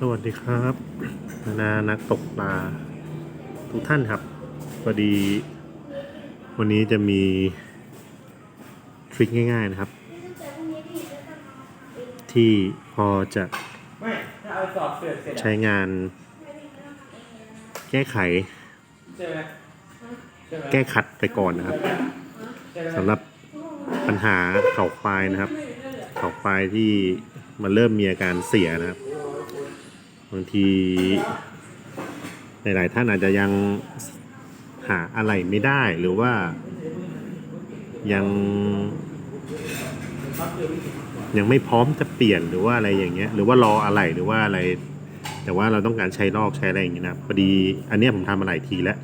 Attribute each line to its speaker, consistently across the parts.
Speaker 1: สวัสดีครับนานานักตกปลาทุกท่านครับพอดี วันนี้จะมีทริคง่าย ๆนะครับ ที่พอจะใช้งาน แก้ไข แก้ขัดไปก่อนนะครับสำหรับปัญหาเข่าควายนะครับ เข่าควายที่มันเริ่มมีอาการเสียนะครับ บางทีหลาย ๆ ท่านอาจจะยังหาอะไรไม่ได้หรือว่ายังยังไม่พร้อมจะเปลี่ยนหรือว่าอะไรอย่างเงี้ย หรือว่ารออะไรหรือว่าอะไร แต่ว่าเราต้องการใช้ลอกใช้อะไรอย่างเงี้ยนะพอดีอันเนี้ยผมทำมาหลายทีแล้ว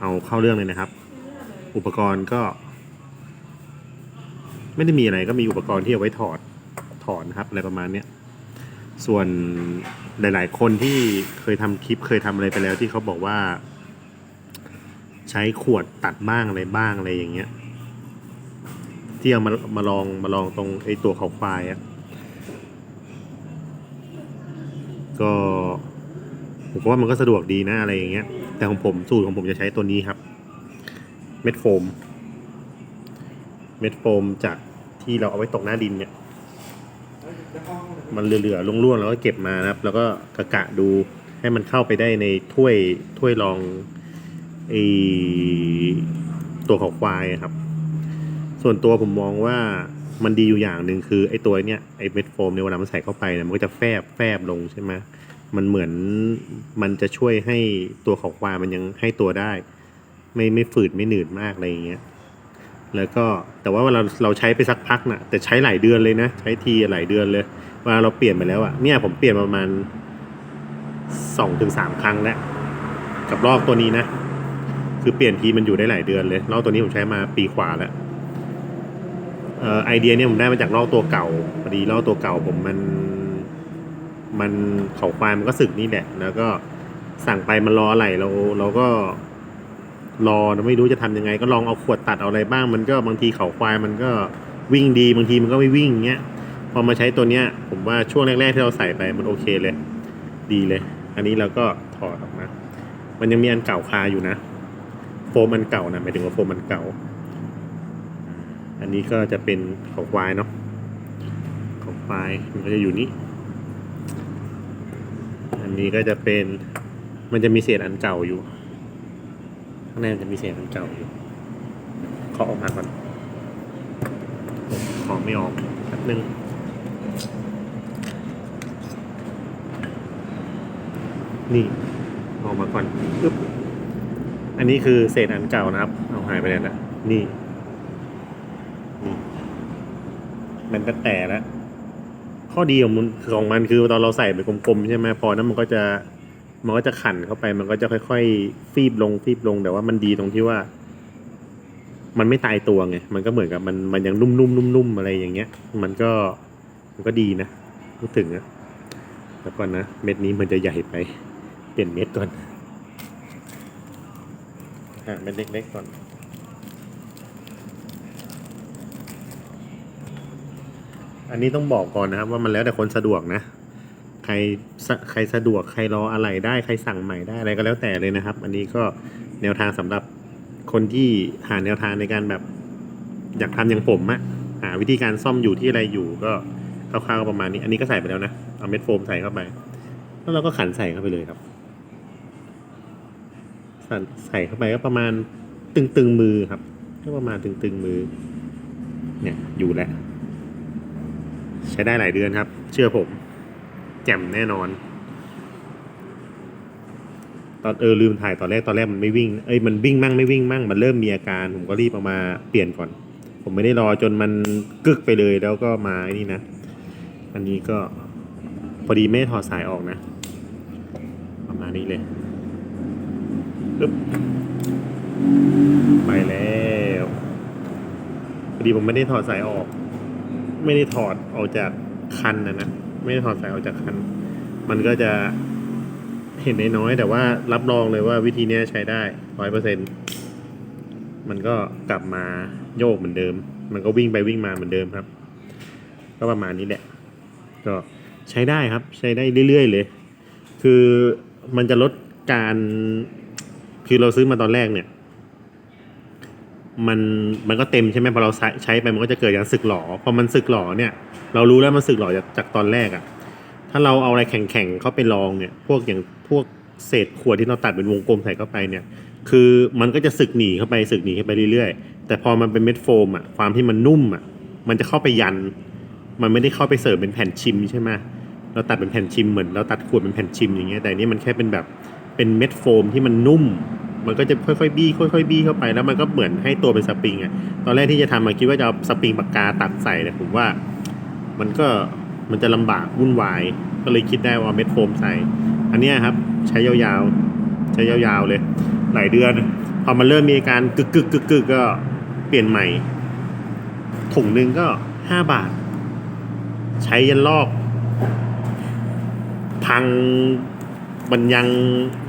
Speaker 1: เอาเข้าเรื่องเลยนะครับ อุปกรณ์ก็ ไม่ได้มีอะไรก็มีอุปกรณ์ที่เอาไว้ถอดถอนนะครับอะไรประมาณเนี้ย ส่วนหลาย ๆ คนที่เคยทำคลิปเคยทำอะไรไปแล้วที่เขาบอกว่า ใช้ขวดตัดบ้างอะไรบ้างอะไรอย่างเงี้ยที่เอามามาลองมาลองตรงไอ้ตัวเขาควายอะก็ผมว่ามันก็สะดวกดีนะอะไรอย่างเงี้ย แต่ของผมสูตรของผมจะใช้ตัวนี้ครับ เม็ดโฟม เม็ดโฟมจากที่เราเอาไว้ตกหน้าดินเนี่ย มันเหลือๆร่วงๆแล้วก็เก็บมานะครับ แล้วก็กะกะดูให้มันเข้าไปได้ในถ้วยถ้วยรองไอตัวของควายครับ ส่วนตัวผมมองว่ามันดีอยู่อย่างหนึ่งคือไอตัวเนี้ยไอเม็ดโฟมในเวลามันใส่เข้าไปเนี่ยมันก็จะแฟบแฟบลงใช่ไหมมันเหมือนมันจะช่วยให้ตัวของควายมันยังให้ตัวได้ ไม่ไม่ฝืดไม่หนืดมากอะไรอย่างเงี้ย แล้วก็แต่ว่าเวลาเราใช้ไปสักพักน่ะแต่ใช้หลายเดือนเลยนะ ใช้ทีหลายเดือนเลยเวลาเราเปลี่ยนไปแล้วอะเนี่ยผมเปลี่ยนประมาณสองถึงสามครั้งแล้วกับลอกตัวนี้นะ คือเปลี่ยนทีมันอยู่ได้หลายเดือนเลยลอกตัวนี้ผมใช้มาปีขวาแล้วเอ่อไอเดียเนี่ยผมได้มาจากลอกตัวเก่าพอดีลอกตัวเก่าผมมันมันเขาควายมันก็สึกนี่แหละแล้วก็สั่งไปมันรออะไรเราเราก็ รอไม่รู้จะทำยังไง ก็ลองเอาขวดตัดเอาอะไรบ้าง มันก็บางทีเขาควายมันก็วิ่งดีบางทีมันก็ไม่วิ่งเงี้ยพอมาใช้ตัวเนี้ย ผมว่าช่วงแรกๆที่เราใส่ไปมันโอเคเลย ดีเลย อันนี้เราก็ถอดออกมา มันยังมีอันเก่าคาอยู่นะ โฟมอันเก่านะหมายถึงว่าโฟมอันเก่า อันนี้ก็จะเป็นเขาควายเนาะเขาควายมันก็จะอยู่นี่อันนี้ก็จะเป็นมันจะมีเศษอันเก่าอยู่างในมันจะมีเศษอันเก่าอยู่ขอออกมาก่อนขอไม่ออกแป๊บนึงนี่ออกมาก่อนปึ๊บอันนี้คือเศษอันเก่านะครับ เอาหายไปแล้วนะนี่นี่มันก็แต่แล้วข้อดีของมันของมันคือตอนเราใส่ไปกลมๆใช่ไหมพอนั้นมันก็จะ มันก็จะขันเข้าไป มันก็จะค่อย ๆ ฟีบลงฟีบลงแต่ว่ามันดีตรงที่ว่า มันไม่ตายตัวไงมันก็เหมือนกับมันมันยังนุ่มๆนุ่มๆอะไรอย่างเงี้ย มันก็มันก็ดีนะพูดถึงอะแล้วก่อนนะเม็ดนี้มันจะใหญ่ไป เปลี่ยนเม็ดก่อนอะเม็ดเล็กๆก่อนอันนี้ต้องบอกก่อนนะครับว่ามันแล้วแต่คนสะดวกนะ ใครใครสะดวกใครรออะไรได้ใครสั่งใหม่ได้อะไรก็แล้วแต่เลยนะครับ อันนี้ก็แนวทางสำหรับคนที่หาแนวทางในการแบบอยากทำอย่างผมอะหาวิธีการซ่อมอยู่ที่อะไรอยู่ก็คร่าวๆก็ประมาณนี้ อันนี้ก็ใส่ไปแล้วนะเอาเม็ดโฟมใส่เข้าไป แล้วเราก็ขันใส่เข้าไปเลยครับใส่ใส่เข้าไปก็ประมาณตึงๆมือครับก็ประมาณตึงๆมือ เนี่ยอยู่แล้วใช้ได้หลายเดือนครับ เชื่อผม แจ่มแน่นอน ตอนเออลืมถ่ายตอนแรกตอนแรกมันไม่วิ่งเอ้ยมันวิ่งมั่งไม่วิ่งมั่งมันเริ่มมีอาการผมก็รีบเอามาเปลี่ยนก่อน ผมไม่ได้รอจนมันกึกไปเลยแล้วก็มาไอ้นี่นะ อันนี้ก็พอดีไม่ถอดสายออกนะประมาณนี้เลยปึ๊บไปแล้วพอดีผมไม่ได้ถอดสายออก ไม่ได้ถอดออกจากคันนะนะ ไม่ได้ถอดสายออกจากคัน มันก็จะเห็นน้อย แต่ว่ารับรองเลยว่าวิธีนี้ใช้ได้ร้อยเปอร์เซ็นมันก็กลับมาโยกเหมือนเดิม มันก็วิ่งไปวิ่งมาเหมือนเดิมครับ ก็ประมาณนี้แหละ ก็ใช้ได้ครับ ใช้ได้เรื่อยๆเลย คือมันจะลดการ คือเราซื้อมาตอนแรกเนี่ย มันมันก็เต็มใช่ไหมพอเราใช้ใช้ไปมันก็จะเกิดการสึกหรอพอมันสึกหรอเนี่ย เรารู้แล้วมันสึกหรอจากจากตอนแรกอะถ้าเราเอาอะไรแข็งๆเข้าไปลองเนี่ย พวกอย่างพวกเศษขวดที่เราตัดเป็นวงกลมใส่เข้าไปเนี่ย คือมันก็จะสึกหนีเข้าไปสึกหนีเข้าไปเรื่อยๆ แต่พอมันเป็นเม็ดโฟมอะความที่มันนุ่มอะมันจะเข้าไปยัน มันไม่ได้เข้าไปเสิร์ฟเป็นแผ่นชิมใช่ไหมเราตัดเป็นแผ่นชิมเหมือนเราตัดขวดเป็นแผ่นชิมอย่างเงี้ยแต่อันนี่มันแค่เป็นแบบเป็นเม็ดโฟมที่มันนุ่ม มันก็จะค่อยๆบี้ค่อยๆบี้เข้าไปแล้วมันก็เหมือนให้ตัวเป็นสปริงอะตอนแรกที่จะทำมาคิดว่าจะเอาสปริงปากกาตัดใส่แต่ผมว่า มันก็มันจะลำบากวุ่นวาย ก็เลยคิดได้ว่าเม็ดโฟมใส่ อันนี้ครับใช้ยาวๆ ใช้ยาวๆเลย หลายเดือน พอมันเริ่มมีอาการกึกกึกกึกกึกก็เปลี่ยนใหม่ ถุงหนึ่งก็ห้าบาท ใช้ยันลอก พัง มันยัง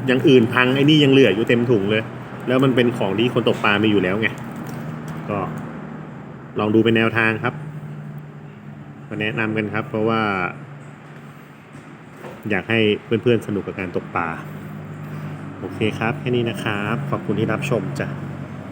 Speaker 1: ยังอื่นพังไอ้นี่ยังเหลืออยู่เต็มถุงเลย แล้วมันเป็นของที่คนตกปลามีอยู่แล้วไงก็ลองดูเป็นแนวทางครับมาแนะนำกันครับ เพราะว่า อยากให้เพื่อนๆสนุกกับการตกปลาโอเคครับ แค่นี้นะครับ ขอบคุณที่รับชมจ้ะ